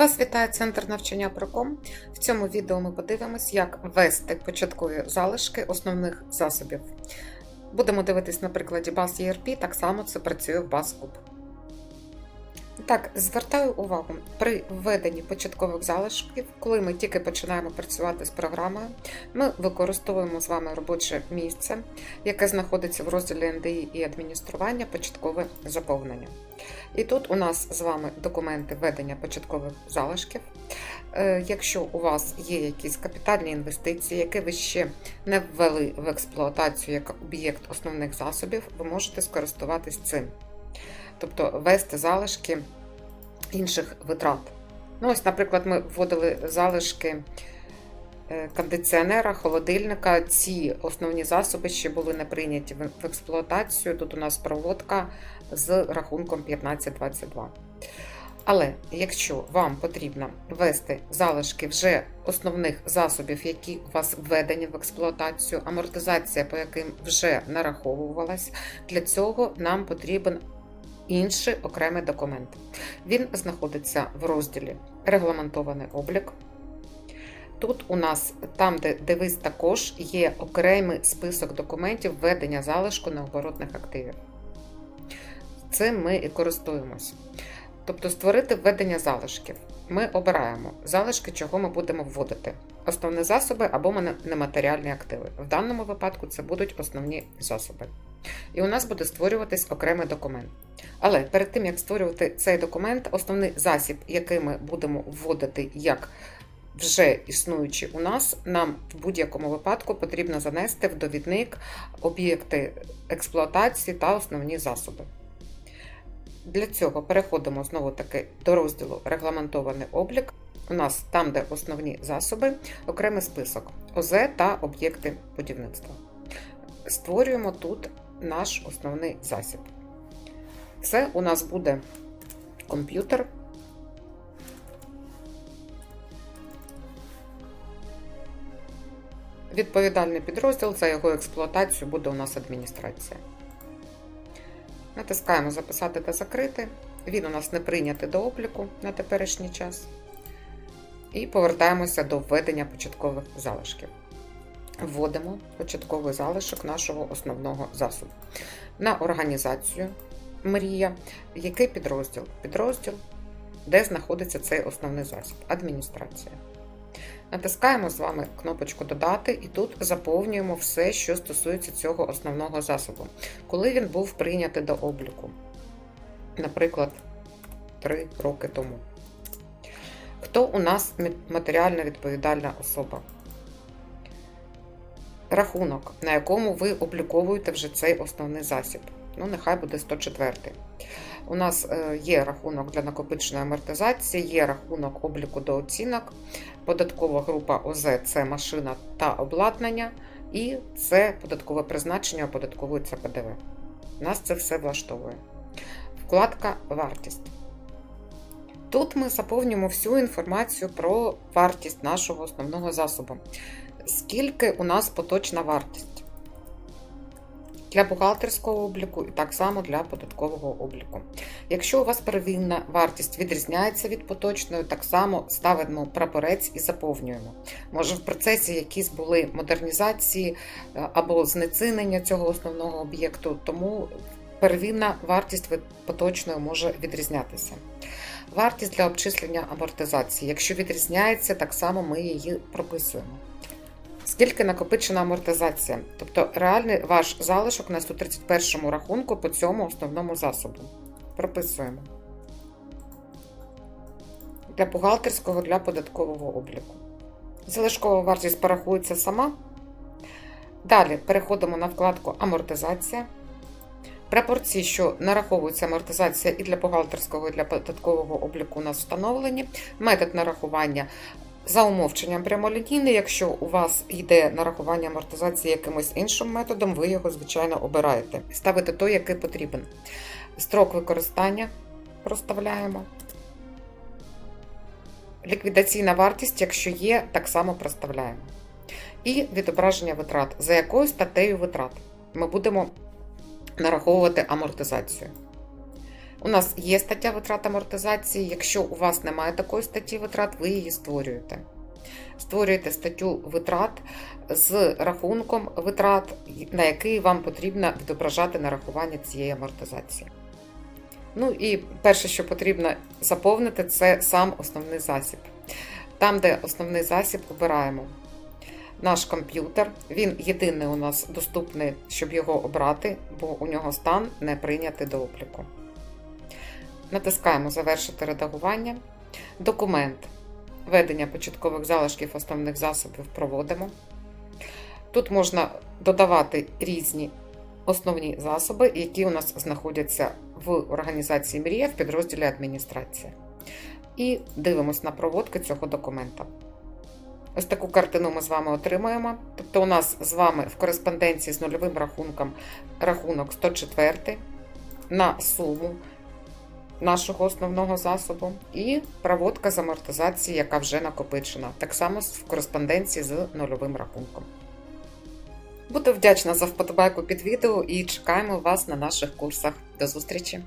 Вас вітає центр навчання Проком. В цьому відео ми подивимось, як ввести початкові залишки основних засобів. Будемо дивитись на прикладі баз ERP, так само це працює в BassCube. Так, звертаю увагу, при введенні початкових залишків, коли ми тільки починаємо працювати з програмою, ми використовуємо з вами робоче місце, яке знаходиться в розділі НДІ і адміністрування початкове заповнення. І тут у нас з вами документи введення початкових залишків. Е, Якщо у вас є якісь капітальні інвестиції, які ви ще не ввели в експлуатацію як об'єкт основних засобів, ви можете скористуватись цим. Тобто ввести залишки інших витрат. Ну, ось, наприклад, ми вводили залишки е, кондиціонера, холодильника. Ці основні засоби ще були не прийняті в експлуатацію. Тут у нас проводка з рахунком 1522. Але якщо вам потрібно ввести залишки вже основних засобів, які у вас введені в експлуатацію, амортизація, по яким вже нараховувалась, для цього нам потрібен інший окремий документ. Він знаходиться в розділі Регламентований облік. Тут у нас, там, де дивись, також є окремий список документів введення залишку необоротних активів. Цим ми і користуємось. Тобто створити введення залишків. Ми обираємо залишки, чого ми будемо вводити: основні засоби або нематеріальні активи. В даному випадку це будуть основні засоби. І у нас буде створюватись окремий документ. Але перед тим, як створювати цей документ, основний засіб, який ми будемо вводити як вже існуючий у нас, нам в будь-якому випадку потрібно занести в довідник об'єкти експлуатації та основні засоби. Для цього переходимо знову таки до розділу Регламентований облік. У нас там, де основні засоби, окремий список ОЗ та об'єкти будівництва. Створюємо тут наш основний засіб. Це у нас буде комп'ютер. Відповідальний підрозділ за його експлуатацію буде у нас адміністрація. Натискаємо Записати та закрити. Він у нас не прийнятий до обліку на теперішній час. І повертаємося до введення початкових залишків. Вводимо початковий залишок нашого основного засобу. На організацію Мрія. Який підрозділ? Підрозділ, де знаходиться цей основний засіб адміністрація. Натискаємо з вами кнопочку Додати і тут заповнюємо все, що стосується цього основного засобу, коли він був прийнятий до обліку. Наприклад, 3 роки тому. Хто у нас матеріально відповідальна особа? Рахунок, на якому ви обліковуєте вже цей основний засіб. Ну, нехай буде 104. У нас е, є рахунок для накопиченої амортизації, є рахунок обліку до оцінок, податкова група ОЗ це машина та обладнання, і це податкове призначення оподатковується ПДВ. Нас це все влаштовує. Вкладка Вартість. Тут ми заповнюємо всю інформацію про вартість нашого основного засобу. Скільки у нас поточна вартість? Для бухгалтерського обліку і так само для податкового обліку. Якщо у вас первинна вартість відрізняється від поточної, так само ставимо прапорець і заповнюємо. Може, в процесі якісь були модернізації е, або знецінення цього основного об'єкту, тому первинна вартість поточної може відрізнятися. Вартість для обчислення амортизації. Якщо відрізняється, так само ми її прописуємо. Скільки накопичена амортизація? Тобто реальний ваш залишок на 131 рахунку по цьому основному засобу. Прописуємо. Для бухгалтерського, для податкового обліку. Залишкова вартість порахується сама. Далі переходимо на вкладку Амортизація. Пропорції, що нараховується амортизація і для бухгалтерського, і для податкового обліку у нас встановлені. Метод нарахування за умовченням прямолінійний, якщо у вас йде нарахування амортизації якимось іншим методом, ви його, звичайно, обираєте. Ставите той, який потрібен. Строк використання проставляємо. Ліквідаційна вартість, якщо є, так само проставляємо. І відображення витрат. За якою статтею витрат ми будемо нараховувати амортизацію. У нас є стаття витрат амортизації. Якщо у вас немає такої статті витрат, ви її створюєте. Створюєте статтю витрат з рахунком витрат, на який вам потрібно відображати нарахування цієї амортизації. Ну і перше, що потрібно заповнити, це сам основний засіб. Там, де основний засіб, обираємо наш комп'ютер. Він єдиний у нас доступний, щоб його обрати, бо у нього стан не прийнятий до обліку. Натискаємо Завершити редагування. Документ. Ведення початкових залишків основних засобів проводимо. Тут можна додавати різні основні засоби, які у нас знаходяться в організації Мрія в підрозділі адміністрація. І дивимось на проводки цього документа. Ось таку картину ми з вами отримаємо. Тобто, у нас з вами в кореспонденції з нульовим рахунком рахунок 104 на суму нашого основного засобу, і проводка з амортизації, яка вже накопичена, так само в кореспонденції з нульовим рахунком. Буду вдячна за вподобайку під відео і чекаємо вас на наших курсах. До зустрічі!